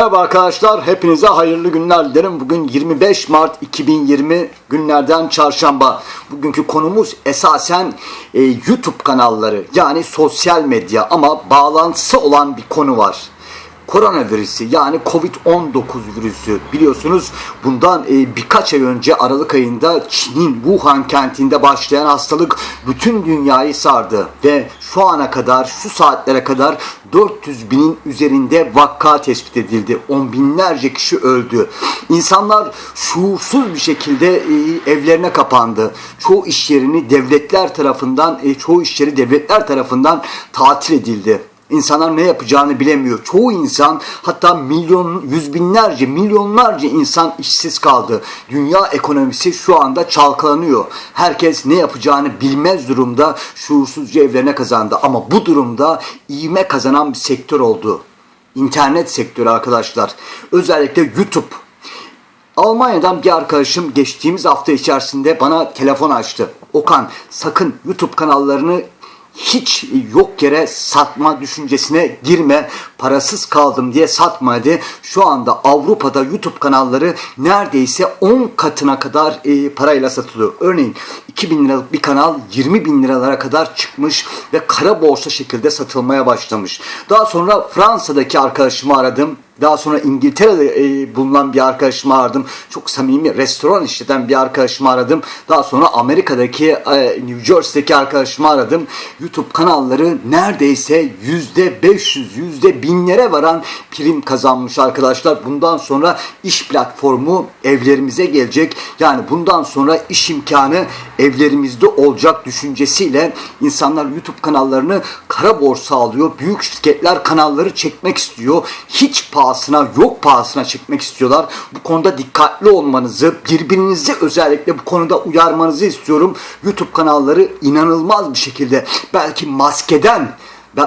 Merhaba arkadaşlar, hepinize hayırlı günler dilerim. Bugün 25 Mart 2020 günlerden çarşamba. Bugünkü konumuz esasen e, YouTube kanalları yani sosyal medya ama bağlantısı olan bir konu var koronavirüsü yani Covid-19 virüsü biliyorsunuz bundan e, birkaç ay önce Aralık ayında Çin'in Wuhan kentinde başlayan hastalık bütün dünyayı sardı ve şu ana kadar şu saatlere kadar 400 binin üzerinde vaka tespit edildi. On binlerce kişi öldü. İnsanlar şuursuz bir şekilde e, evlerine kapandı. Çoğu iş yerini devletler tarafından, e, çoğu iş yeri devletler tarafından tatil edildi. İnsanlar ne yapacağını bilemiyor. Çoğu insan hatta milyon, yüz binlerce, milyonlarca insan işsiz kaldı. Dünya ekonomisi şu anda çalkalanıyor. Herkes ne yapacağını bilmez durumda şuursuzca evlerine kazandı. Ama bu durumda iğme kazanan bir sektör oldu. İnternet sektörü arkadaşlar. Özellikle YouTube. Almanya'dan bir arkadaşım geçtiğimiz hafta içerisinde bana telefon açtı. Okan sakın YouTube kanallarını hiç yok yere satma düşüncesine girme. Parasız kaldım diye satmadı. Şu anda Avrupa'da YouTube kanalları neredeyse 10 katına kadar e, parayla satılıyor. Örneğin 2000 liralık bir kanal 20 bin liralara kadar çıkmış ve kara borsa şekilde satılmaya başlamış. Daha sonra Fransa'daki arkadaşımı aradım. Daha sonra İngiltere'de e, bulunan bir arkadaşımı aradım. Çok samimi restoran işleten bir arkadaşımı aradım. Daha sonra Amerika'daki e, New Jersey'deki arkadaşımı aradım. YouTube kanalları neredeyse yüzde 500, yüzde binlere varan prim kazanmış arkadaşlar. Bundan sonra iş platformu evlerimize gelecek. Yani bundan sonra iş imkanı evlerimizde olacak düşüncesiyle insanlar YouTube kanallarını kara borsa alıyor. Büyük şirketler kanalları çekmek istiyor. Hiç pahasına, yok pahasına çekmek istiyorlar. Bu konuda dikkatli olmanızı, birbirinizi özellikle bu konuda uyarmanızı istiyorum. YouTube kanalları inanılmaz bir şekilde belki maskeden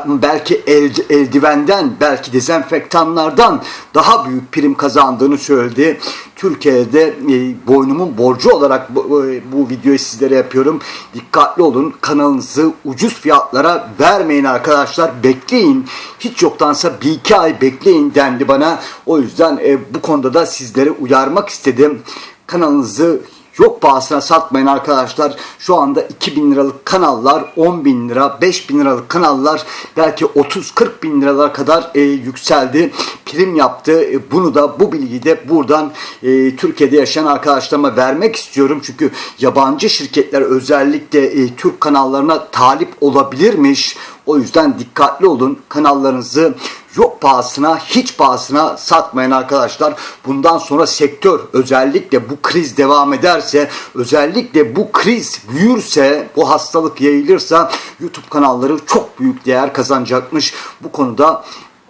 belki el, eldivenden, belki dezenfektanlardan daha büyük prim kazandığını söyledi. Türkiye'de e, boynumun borcu olarak bu, e, bu videoyu sizlere yapıyorum. Dikkatli olun. Kanalınızı ucuz fiyatlara vermeyin arkadaşlar. Bekleyin. Hiç yoktansa bir iki ay bekleyin dendi bana. O yüzden e, bu konuda da sizleri uyarmak istedim. Kanalınızı yok pahasına satmayın arkadaşlar. Şu anda 2000 liralık kanallar 10 bin lira, 5 bin liralık kanallar belki 30-40 bin liralara kadar e, yükseldi. Prim yaptı. E, bunu da bu bilgiyi de buradan e, Türkiye'de yaşayan arkadaşlarıma vermek istiyorum. Çünkü yabancı şirketler özellikle e, Türk kanallarına talip olabilirmiş. O yüzden dikkatli olun. Kanallarınızı yok pahasına, hiç pahasına satmayın arkadaşlar. Bundan sonra sektör özellikle bu kriz devam ederse, özellikle bu kriz büyürse, bu hastalık yayılırsa YouTube kanalları çok büyük değer kazanacakmış. Bu konuda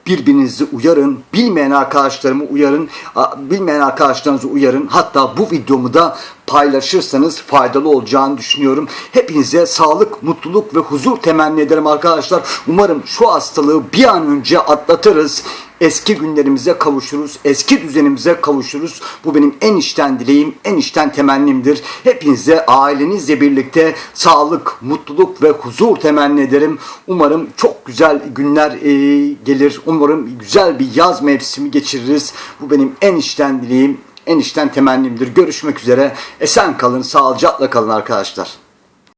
birbirinizi uyarın. Bilmeyen arkadaşlarımı uyarın. Bilmeyen arkadaşlarınızı uyarın. Hatta bu videomu da paylaşırsanız faydalı olacağını düşünüyorum. Hepinize sağlık, mutluluk ve huzur temenni ederim arkadaşlar. Umarım şu hastalığı bir an önce atlatırız. Eski günlerimize kavuşuruz. Eski düzenimize kavuşuruz. Bu benim en içten dileğim, en içten temennimdir. Hepinize ailenizle birlikte sağlık, mutluluk ve huzur temenni ederim. Umarım çok güzel günler e, gelir. Umarım güzel bir yaz mevsimi geçiririz. Bu benim en içten dileğim, en içten temennimdir. Görüşmek üzere. Esen kalın, sağlıcakla kalın arkadaşlar.